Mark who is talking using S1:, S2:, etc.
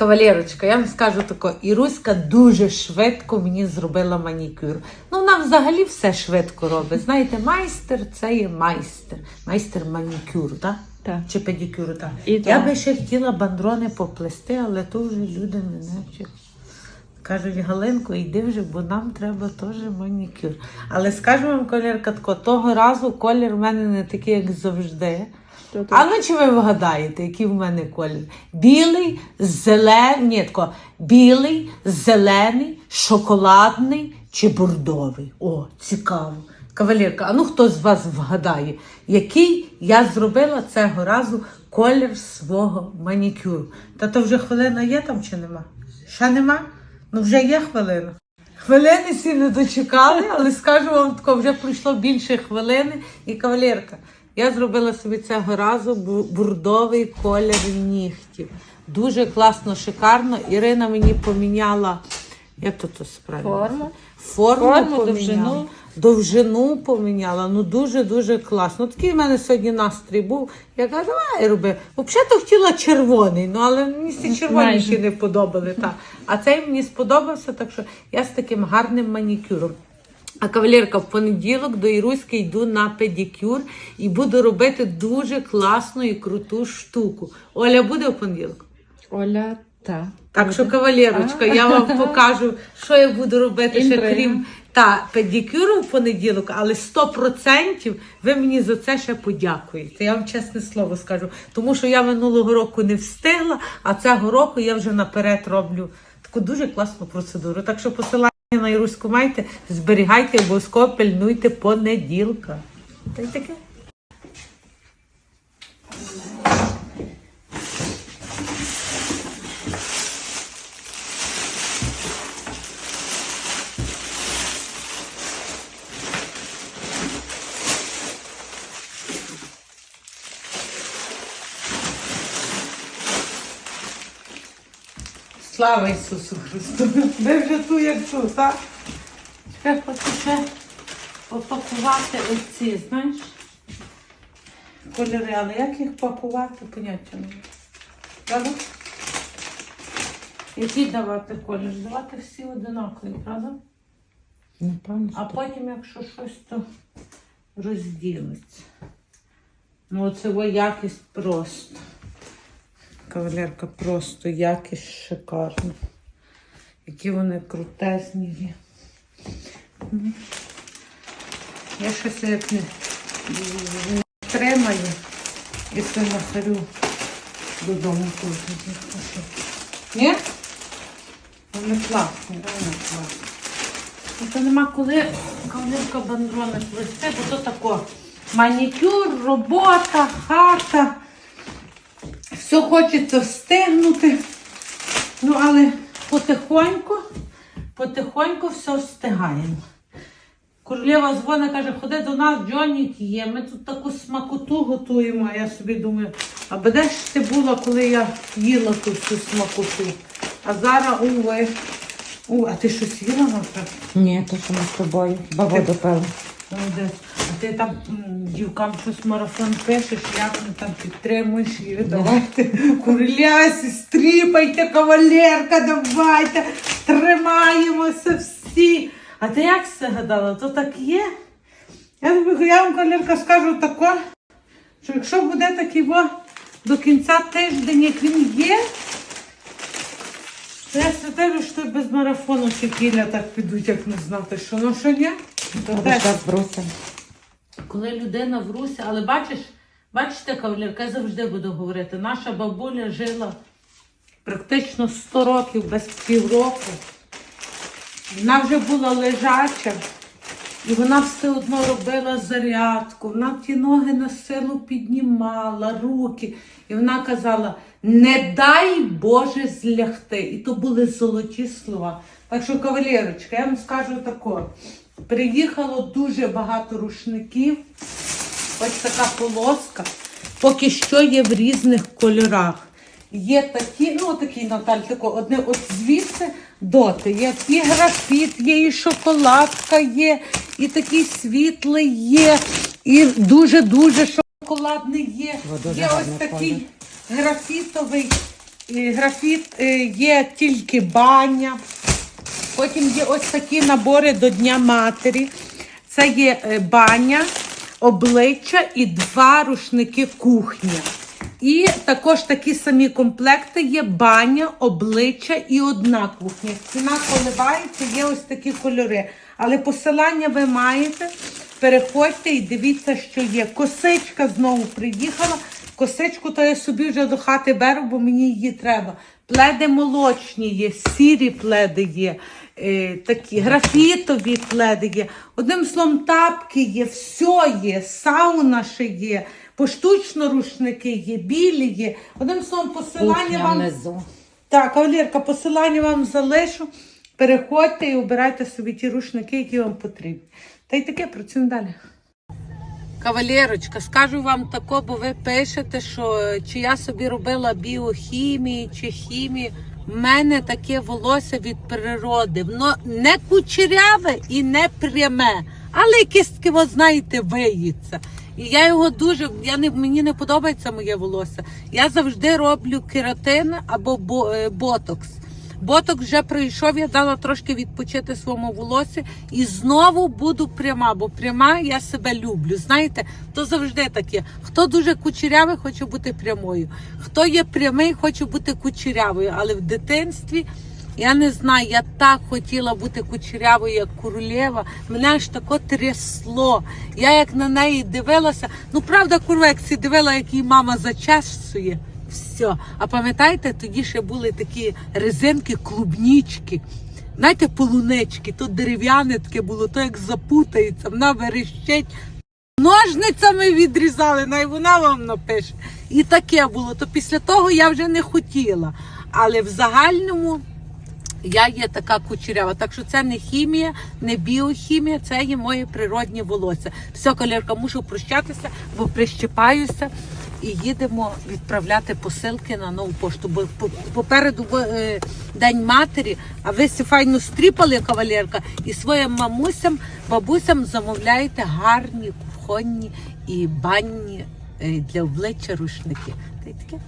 S1: Кавалерочка, я вам скажу тако, Іруська дуже швидко мені зробила манікюр. Ну, вона взагалі все швидко робить. Знаєте, майстер це є майстер. Майстер манікюру, так?
S2: Так.
S1: Чи педикюру, так.
S2: І
S1: я
S2: так.
S1: би ще хотіла бандрони поплести, але то вже люди мене вчать. Кажуть, Галинко, йди вже, бо нам треба теж манікюр. Але скажу вам, колірка, тако, того разу колір в мене не такий, як завжди.
S2: Що
S1: А ну чи ви вгадаєте, який в мене колір? Білий, зелений, ні, тако, білий, зелений, шоколадний чи бордовий. О, цікаво. Кавалерка, а ну хто з вас вгадає, який я зробила цього разу колір свого манікюру? Та то вже хвилина є там чи нема? Ще нема? Ну вже є хвилина. Хвилини всі не дочекали, але скажу вам тако, вже пройшло більше хвилини. І кавалерка, я зробила собі цього разу бу- бурдовий колір нігтів. Дуже класно, шикарно. Ірина мені поміняла. Як то то справді?
S2: Форму.
S1: Форму,
S2: Форму,
S1: поміняла.
S2: довжину.
S1: Довжину поміняла. Ну дуже-дуже класно. Такий в мене сьогодні настрій був. Я кажу, давай роби. Взагалі хотіла червоний, ну але мені ці червоні ще не подобали. Та. А цей мені сподобався, так що я з таким гарним манікюром. А кавалерка, в понеділок до Іруськи йду на педикюр і буду робити дуже класну і круту штуку. Оля буде в понеділок?
S2: Оля, та.
S1: Так що, кавалерочка, я вам покажу, що я буду робити ще крім та педикюру в понеділок, але 100% ви мені за це ще подякуєте. Я вам чесне слово скажу. Тому що я минулого року не встигла, а цього року я вже наперед роблю таку дуже класну процедуру. Так що посилання на Іруську майте, зберігайте, обов'язково пильнуйте понеділка. Та й таке. Слава Ісусу Христу! Ви вже ту, як ту, так? Тепер хочу ще опакувати оці, знаєш? Кольори, але як їх пакувати, поняття не. Правда? Які давати колір? Давати всі одинакові, правда?
S2: Напевно.
S1: А потім, якщо щось, то розділиться. Ну, оце якість просто. Кавалерка, просто якість шикарна. Які вони крутезні є. Я щось як не, тримаю і все нахарю додому тут. Ні? Вони класні, реально класні. Ну, То нема коли кавалерка бандрони плести, бо то тако. Манікюр, робота, хата. Все хочеться встигнути. Ну, але потихоньку, потихоньку все встигаємо. Королева дзвонить, каже, ходи до нас, Джонік є. Ми тут таку смакоту готуємо. А я собі думаю, а де ж ти була, коли я їла ту всю смакоту? А зараз уви. У, а ти щось їла наприклад?
S2: Ні, то що ми з тобою. Бабу допили.
S1: Молодець. Ти там м, дівкам щось марафон пишеш, як вони там підтримуєш і давайте курлясі, стріпайте, кавалерка, давайте, тримаємося всі. А ти як все гадала? То так є? Я тобі я вам кавалерка скажу тако, що якщо буде такий во до кінця тиждень, як він є, то я святаю, що без марафону чи кіля так підуть, як не знати, що ну що ні? То
S2: Або
S1: теж.
S2: так бруся.
S1: Коли людина в русі, але бачиш, бачите, кавалерка, я завжди буду говорити, наша бабуля жила практично 100 років без півроку. Вона вже була лежача, і вона все одно робила зарядку. Вона ті ноги на силу піднімала, руки. І вона казала: не дай Боже злягти. І то були золоті слова. Так що, кавалерочка, я вам скажу тако. Приїхало дуже багато рушників. Ось така полоска. Поки що є в різних кольорах. Є такі, ну такі, Наталь, тако, одне от звідси доти. Є і графіт, є, і шоколадка є, і такий світлий є, і дуже-дуже шоколадний є.
S2: Дуже
S1: є ось такий
S2: колір.
S1: графітовий графіт е, є тільки баня. Потім є ось такі набори до Дня Матері. Це є е, баня, обличчя і два рушники кухня. І також такі самі комплекти є баня, обличчя і одна кухня. Ціна коливається, є ось такі кольори. Але посилання ви маєте. Переходьте і дивіться, що є. Косичка знову приїхала. Косичку то я собі вже до хати беру, бо мені її треба. Пледи молочні є, сірі пледи є, е, такі графітові пледи є. Одним словом, тапки є, все є, сауна ще є, поштучно рушники є, білі є. Одним словом, посилання
S2: Кухня
S1: вам.
S2: внизу.
S1: Так, кавалерка, посилання вам залишу. Переходьте і обирайте собі ті рушники, які вам потрібні. Та й таке працюємо далі. Кавалерочка, скажу вам тако, бо ви пишете, що чи я собі робила біохімії чи хімії. У мене таке волосся від природи. Воно не кучеряве і не пряме, але таке, ви знаєте, виється. І я його дуже, я не, мені не подобається моє волосся. Я завжди роблю кератин або бо, е, ботокс. Боток вже прийшов, я дала трошки відпочити своєму волосі і знову буду пряма, бо пряма я себе люблю. Знаєте, то завжди таке. Хто дуже кучерявий, хоче бути прямою. Хто є прямий, хоче бути кучерявою. Але в дитинстві я не знаю, я так хотіла бути кучерявою, як королева. Мене аж тако трясло. Я як на неї дивилася. Ну правда, си дивила, як її мама зачесує. Все. А пам'ятаєте, тоді ще були такі резинки, клубнічки. Знаєте, полунички, то дерев'яне таке було, то як запутається, вона верещить. Ножницями відрізали, най вона вам напише. І таке було. То після того я вже не хотіла. Але в загальному я є така кучерява. Так що це не хімія, не біохімія, це є моє природнє волосся. Все, колірка, мушу прощатися, бо прищепаюся і їдемо відправляти посилки на нову пошту. Бо по- попереду е, День матері, а ви сі файно стріпали кавалерка і своїм мамусям, бабусям замовляєте гарні кухонні і банні е, для обличчя рушники. Та й таке.